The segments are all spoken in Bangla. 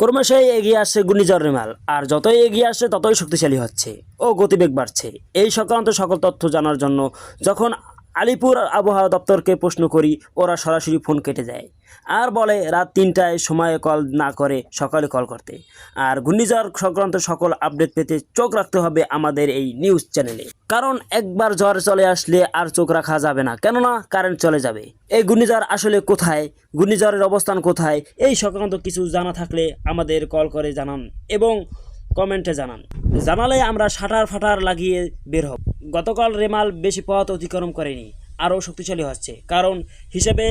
ক্রমশই এগিয়ে আসছে ঘূর্ণিঝড় রেমাল, আর যতই এগিয়ে আসছে ততই শক্তিশালী হচ্ছে ও গতিবেগ বাড়ছে। এই সংক্রান্ত সকল তথ্য জানার জন্য যখন আলিপুর আবহাওয়া দপ্তরকে প্রশ্ন করি, ওরা সরাসরি ফোন কেটে যায় আর বলে, রাত তিনটায় সময়ে কল না করে সকালে কল করতে। আর ঘূর্ণিঝড় সংক্রান্ত সকল আপডেট পেতে চোখ রাখতে হবে আমাদের এই নিউজ চ্যানেলে। কারণ একবার ঝড় চলে আসলে আর চোখ রাখা যাবে না। কেননা, কারেন্ট চলে যাবে। এই ঘূর্ণিঝড় আসলে কোথায়? ঘূর্ণিঝড়ের অবস্থান কোথায়? এই সংক্রান্ত কিছু জানা থাকলে আমাদের কল করে জানান এবং কমেন্টে জানান। জানালে আমরা শাটার ফাটার লাগিয়ে বের হব। গতকাল রেমাল বেশি পথ অতিক্রম করেনি, আরও শক্তিশালী হচ্ছে। কারণ হিসেবে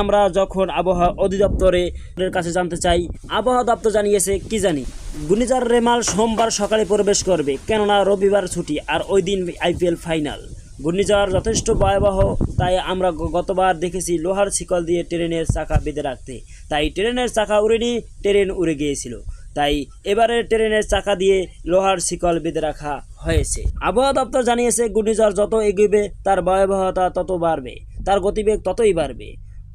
আমরা যখন আবহাওয়া অধিদপ্তরের কাছে জানতে চাই, আবহাওয়া দপ্তর জানিয়েছে, কি জানি? ঘূর্ণিঝড় রেমাল সোমবার সকালে প্রবেশ করবে, কেননা রবিবার ছুটি আর ওই দিন আইপিএল ফাইনাল। ঘূর্ণিঝড় যথেষ্ট ভয়াবহ, তাই আমরা গতবার দেখেছি লোহার শিকল দিয়ে ট্রেনের চাকা বেঁধে রাখতে। তাই ট্রেনের চাকা উড়েনি, ট্রেন উড়ে গিয়েছিল। তাই এবারের ট্রেনের চাকা দিয়ে লোহার শিকল বেঁধে রাখা হয়েছে। আবহাওয়া দপ্তর জানিয়েছে, ঘূর্ণিঝড় যত এগিবে, তার ভয়াবহতা তত বাড়বে, তার গতিবেগ ততই বাড়বে।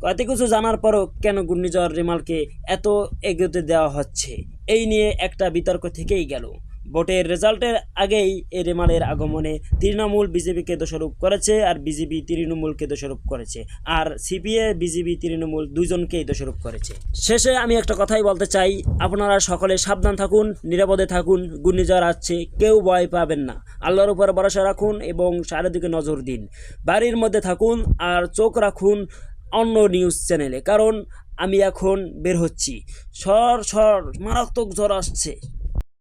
এত কিছু জানার পরও কেন ঘূর্ণিঝড় রিমালকে এত এগোতে দেওয়া হচ্ছে? এই নিয়ে একটা বিতর্ক থেকেই গেল। ভোটের রেজাল্টের আগেই এই রেমালের আগমনে তৃণমূল বিজেপিকে দোষারোপ করেছে আর বিজেপি তৃণমূলকে দোষারোপ করেছে। আর সিপিএ, বিজেপি, তৃণমূল দুজনকেই দোষারোপ করেছে। শেষে আমি একটা কথাই বলতে চাই, আপনারা সকলে সাবধান থাকুন, নিরাপদে থাকুন, ঘূর্ণিঝড় আসছে, কেউ ভয় পাবেন না। আল্লাহর উপর ভরসা রাখুন এবং চারিদিকে নজর দিন। বাড়ির মধ্যে থাকুন আর চোখ রাখুন অন্য নিউজ চ্যানেলে কারণ আমি এখন বের হচ্ছি। সর সর মারাত্মক জ্বর আসছে।